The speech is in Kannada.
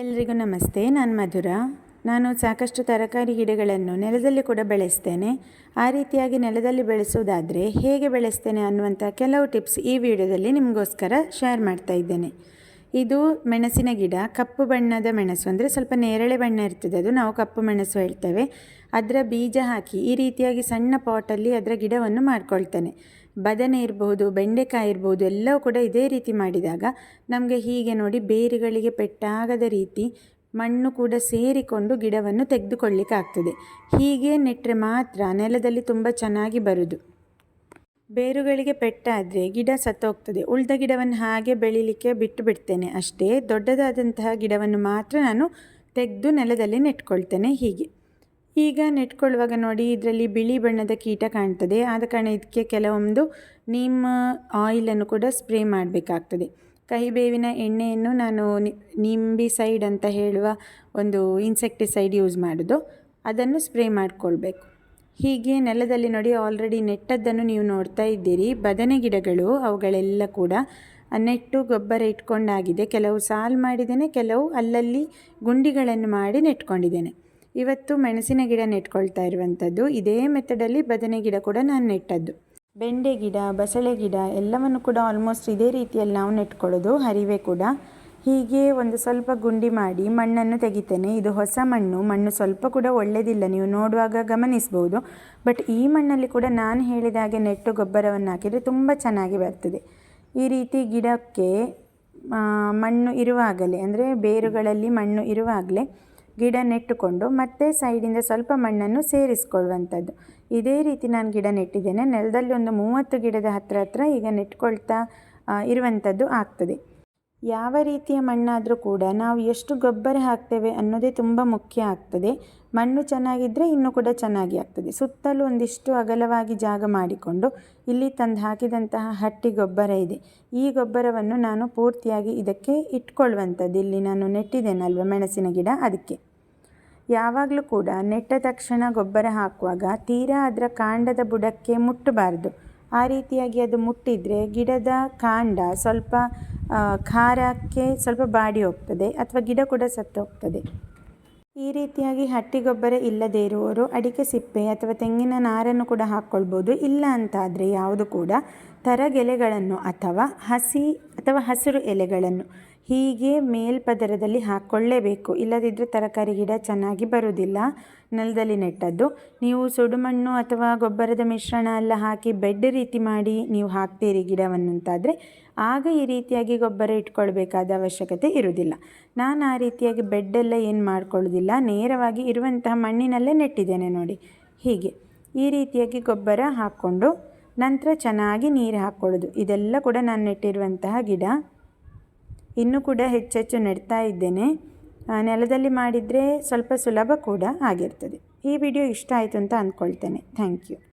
ಎಲ್ರಿಗೂ ನಮಸ್ತೆ, ನಾನು ಮಧುರ. ನಾನು ಸಾಕಷ್ಟು ತರಕಾರಿ ಗಿಡಗಳನ್ನು ನೆಲದಲ್ಲಿ ಕೂಡ ಬೆಳೆಸ್ತೇನೆ. ಆ ರೀತಿಯಾಗಿ ನೆಲದಲ್ಲಿ ಬೆಳೆಸೋದಾದರೆ ಹೇಗೆ ಬೆಳೆಸ್ತೇನೆ ಅನ್ನುವಂಥ ಕೆಲವು ಟಿಪ್ಸ್ ಈ ವಿಡಿಯೋದಲ್ಲಿ ನಿಮಗೋಸ್ಕರ ಶೇರ್ ಮಾಡ್ತಾ ಇದ್ದೇನೆ. ಇದು ಮೆಣಸಿನ ಗಿಡ, ಕಪ್ಪು ಬಣ್ಣದ ಮೆಣಸು ಅಂದರೆ ಸ್ವಲ್ಪ ನೇರಳೆ ಬಣ್ಣ ಇರ್ತದೆ, ಅದು ನಾವು ಕಪ್ಪು ಮೆಣಸು ಹೇಳ್ತೇವೆ. ಅದರ ಬೀಜ ಹಾಕಿ ಈ ರೀತಿಯಾಗಿ ಸಣ್ಣ ಪಾಟಲ್ಲಿ ಅದರ ಗಿಡವನ್ನು ಮಾಡ್ಕೊಳ್ತೇನೆ. ಬದನೆ ಇರಬಹುದು ಬೆಂಡೆಕಾಯಿ ಇರ್ಬೋದು, ಎಲ್ಲವೂ ಕೂಡ ಇದೇ ರೀತಿ ಮಾಡಿದಾಗ ನಮಗೆ ಹೀಗೆ ನೋಡಿ ಬೇರುಗಳಿಗೆ ಪೆಟ್ಟಾಗದ ರೀತಿ ಮಣ್ಣು ಕೂಡ ಸೇರಿಕೊಂಡು ಗಿಡವನ್ನು ತೆಗೆದುಕೊಳ್ಳಿಕ್ಕಾಗ್ತದೆ. ಹೀಗೆ ನೆಟ್ಟರೆ ಮಾತ್ರ ನೆಲದಲ್ಲಿ ತುಂಬ ಚೆನ್ನಾಗಿ ಬರುವುದು ಬೇರುಗಳಿಗೆ ಪೆಟ್ಟಾದರೆ ಗಿಡ ಸತ್ತೋಗ್ತದೆ. ಉಳಿದ ಗಿಡವನ್ನು ಹಾಗೆ ಬೆಳೀಲಿಕ್ಕೆ ಬಿಟ್ಟು ಬಿಡ್ತೇನೆ ಅಷ್ಟೇ. ದೊಡ್ಡದಾದಂತಹ ಗಿಡವನ್ನು ಮಾತ್ರ ನಾನು ತೆಗೆದು ನೆಲದಲ್ಲಿ ನೆಟ್ಕೊಳ್ತೇನೆ ಹೀಗೆ. ಈಗ ನೆಟ್ಕೊಳ್ಳುವಾಗ ನೋಡಿ, ಇದರಲ್ಲಿ ಬಿಳಿ ಬಣ್ಣದ ಕೀಟ ಕಾಣ್ತದೆ. ಆದ ಕಾರಣ ಇದಕ್ಕೆ ಕೆಲವೊಂದು ನಿಮ್ಮ ಆಯಿಲನ್ನು ಕೂಡ ಸ್ಪ್ರೇ ಮಾಡಬೇಕಾಗ್ತದೆ. ಕಹಿಬೇವಿನ ಎಣ್ಣೆಯನ್ನು ನಾನು ನಿಂಬಿ ಸೈಡ್ ಅಂತ ಹೇಳುವ ಒಂದು ಇನ್ಸೆಕ್ಟಿಸೈಡ್ ಯೂಸ್ ಮಾಡೋದು. ಅದನ್ನು ಸ್ಪ್ರೇ ಮಾಡಿಕೊಳ್ಬೇಕು. ಹೀಗೆ ನೆಲದಲ್ಲಿ ನೋಡಿ, ಆಲ್ರೆಡಿ ನೆಟ್ಟದ್ದನ್ನು ನೀವು ನೋಡ್ತಾ ಇದ್ದೀರಿ. ಬದನೆ ಗಿಡಗಳು, ಅವುಗಳೆಲ್ಲ ಕೂಡ ನೆಟ್ಟು ಗೊಬ್ಬರ ಇಟ್ಕೊಂಡಾಗಿದೆ. ಕೆಲವು ಸಾಲು ಮಾಡಿದ್ದೇನೆ, ಕೆಲವು ಅಲ್ಲಲ್ಲಿ ಗುಂಡಿಗಳನ್ನು ಮಾಡಿ ನೆಟ್ಕೊಂಡಿದ್ದೇನೆ. ಇವತ್ತು ಮೆಣಸಿನ ಗಿಡ ನೆಟ್ಕೊಳ್ತಾ ಇರುವಂಥದ್ದು. ಇದೇ ಮೆಥಡಲ್ಲಿ ಬದನೆ ಗಿಡ ಕೂಡ ನಾನು ನೆಟ್ಟದ್ದು. ಬೆಂಡೆ ಗಿಡ, ಬಸಳೆ ಗಿಡ ಎಲ್ಲವನ್ನು ಕೂಡ ಆಲ್ಮೋಸ್ಟ್ ಇದೇ ರೀತಿಯಲ್ಲಿ ನಾವು ನೆಟ್ಕೊಳ್ಳೋದು, ಹರಿವೆ ಕೂಡ. ಹೀಗೆ ಒಂದು ಸ್ವಲ್ಪ ಗುಂಡಿ ಮಾಡಿ ಮಣ್ಣನ್ನು ತೆಗಿತೇನೆ. ಇದು ಹೊಸ ಮಣ್ಣು ಮಣ್ಣು ಸ್ವಲ್ಪ ಕೂಡ ಒಳ್ಳೆಯದಿಲ್ಲ ನೀವು ನೋಡುವಾಗ ಗಮನಿಸ್ಬೋದು. ಬಟ್ ಈ ಮಣ್ಣಲ್ಲಿ ಕೂಡ ನಾನು ಹೇಳಿದ ಹಾಗೆ ನೆಟ್ಟು ಗೊಬ್ಬರವನ್ನು ಹಾಕಿದರೆ ತುಂಬ ಚೆನ್ನಾಗಿ ಬರ್ತದೆ. ಈ ರೀತಿ ಗಿಡಕ್ಕೆ ಮಣ್ಣು ಇರುವಾಗಲೇ, ಅಂದರೆ ಬೇರುಗಳಲ್ಲಿ ಮಣ್ಣು ಇರುವಾಗಲೇ ಗಿಡ ನೆಟ್ಟುಕೊಂಡು ಮತ್ತೆ ಸೈಡಿಂದ ಸ್ವಲ್ಪ ಮಣ್ಣನ್ನು ಸೇರಿಸ್ಕೊಳ್ಳುವಂಥದ್ದು. ಇದೇ ರೀತಿ ನಾನು ಗಿಡ ನೆಟ್ಟಿದ್ದೇನೆ. ನೆಲದಲ್ಲಿ ಒಂದು ಮೂವತ್ತು ಗಿಡದ ಹತ್ರ ಹತ್ರ ಈಗ ನೆಟ್ಕೊಳ್ತಾ ಇರುವಂಥದ್ದು ಆಗ್ತದೆ. ಯಾವ ರೀತಿಯ ಮಣ್ಣಾದರೂ ಕೂಡ ನಾವು ಎಷ್ಟು ಗೊಬ್ಬರ ಹಾಕ್ತೇವೆ ಅನ್ನೋದೇ ತುಂಬ ಮುಖ್ಯ ಆಗ್ತದೆ. ಮಣ್ಣು ಚೆನ್ನಾಗಿದ್ದರೆ ಇನ್ನೂ ಕೂಡ ಚೆನ್ನಾಗಿ ಆಗ್ತದೆ. ಸುತ್ತಲೂ ಒಂದಿಷ್ಟು ಅಗಲವಾಗಿ ಜಾಗ ಮಾಡಿಕೊಂಡು ಇಲ್ಲಿ ತಂದು ಹಾಕಿದಂತಹ ಹಟ್ಟಿ ಗೊಬ್ಬರ ಇದೆ. ಈ ಗೊಬ್ಬರವನ್ನು ನಾನು ಪೂರ್ತಿಯಾಗಿ ಇದಕ್ಕೆ ಇಟ್ಕೊಳ್ಳುವಂಥದ್ದು ಇಲ್ಲಿ ನಾನು ನೆಟ್ಟಿದ್ದೇನಲ್ವ ಮೆಣಸಿನ ಗಿಡ? ಅದಕ್ಕೆ. ಯಾವಾಗಲೂ ಕೂಡ ನೆಟ್ಟ ತಕ್ಷಣ ಗೊಬ್ಬರ ಹಾಕುವಾಗ ತೀರಾ ಅದರ ಕಾಂಡದ ಬುಡಕ್ಕೆ ಮುಟ್ಟಬಾರ್ದು. ಆ ರೀತಿಯಾಗಿ ಅದು ಮುಟ್ಟಿದರೆ ಗಿಡದ ಕಾಂಡ ಸ್ವಲ್ಪ ಖಾರಕ್ಕೆ ಸ್ವಲ್ಪ ಬಾಡಿ ಹೋಗ್ತದೆ ಅಥವಾ ಗಿಡ ಕೂಡ ಸತ್ತು ಹೋಗ್ತದೆ. ಈ ರೀತಿಯಾಗಿ ಹಟ್ಟಿ ಗೊಬ್ಬರ ಇಲ್ಲದೇ ಇರುವವರು ಅಡಿಕೆ ಸಿಪ್ಪೆ ಅಥವಾ ತೆಂಗಿನ ನಾರನ್ನು ಕೂಡ ಹಾಕ್ಕೊಳ್ಬೋದು. ಇಲ್ಲ ಅಂತಾದರೆ ಯಾವುದು ಕೂಡ ತರಗೆಲೆಗಳನ್ನು ಅಥವಾ ಹಸಿ, ಅಥವಾ ಹಸಿರು ಎಲೆಗಳನ್ನು. ಹೀಗೆ ಮೇಲ್ಪದರದಲ್ಲಿ ಹಾಕ್ಕೊಳ್ಳೇಬೇಕು ಇಲ್ಲದಿದ್ದರೆ ತರಕಾರಿ ಗಿಡ ಚೆನ್ನಾಗಿ ಬರುವುದಿಲ್ಲ. ನೆಲದಲ್ಲಿ ನೆಟ್ಟದ್ದು. ನೀವು ಸುಡುಮಣ್ಣು ಅಥವಾ ಗೊಬ್ಬರದ ಮಿಶ್ರಣ ಎಲ್ಲ ಹಾಕಿ ಬೆಡ್ ರೀತಿ ಮಾಡಿ ನೀವು ಹಾಕ್ತೀರಿ ಗಿಡವನ್ನು ಅಂತಾದರೆ, ಆಗ ಈ ರೀತಿಯಾಗಿ ಗೊಬ್ಬರ ಇಟ್ಕೊಳ್ಬೇಕಾದ ಅವಶ್ಯಕತೆ ಇರುವುದಿಲ್ಲ. ನಾನು ಆ ರೀತಿಯಾಗಿ ಬೆಡ್ಡೆಲ್ಲ ಏನು ಮಾಡ್ಕೊಳ್ಳೋದಿಲ್ಲ ನೇರವಾಗಿ ಇರುವಂತಹ ಮಣ್ಣಿನಲ್ಲೇ ನೆಟ್ಟಿದ್ದೇನೆ ನೋಡಿ. ಹೀಗೆ. ಈ ರೀತಿಯಾಗಿ ಗೊಬ್ಬರ ಹಾಕ್ಕೊಂಡು ನಂತರ ಚೆನ್ನಾಗಿ ನೀರು ಹಾಕ್ಕೊಳ್ಳೋದು ಇದೆಲ್ಲ ಕೂಡ ನಾನು ನೆಟ್ಟಿರುವಂತಹ ಗಿಡ. ಇನ್ನೂ ಕೂಡ ಹೆಚ್ಚೆಚ್ಚು ನೆಡ್ತಾ ಇದ್ದೇನೆ. ನೆಲದಲ್ಲಿ ಮಾಡಿದರೆ ಸ್ವಲ್ಪ ಸುಲಭ ಕೂಡ ಆಗಿರ್ತದೆ. ಈ ವಿಡಿಯೋ ಇಷ್ಟ ಆಯಿತು ಅಂತ ಅಂದ್ಕೊಳ್ತೇನೆ. Thank you.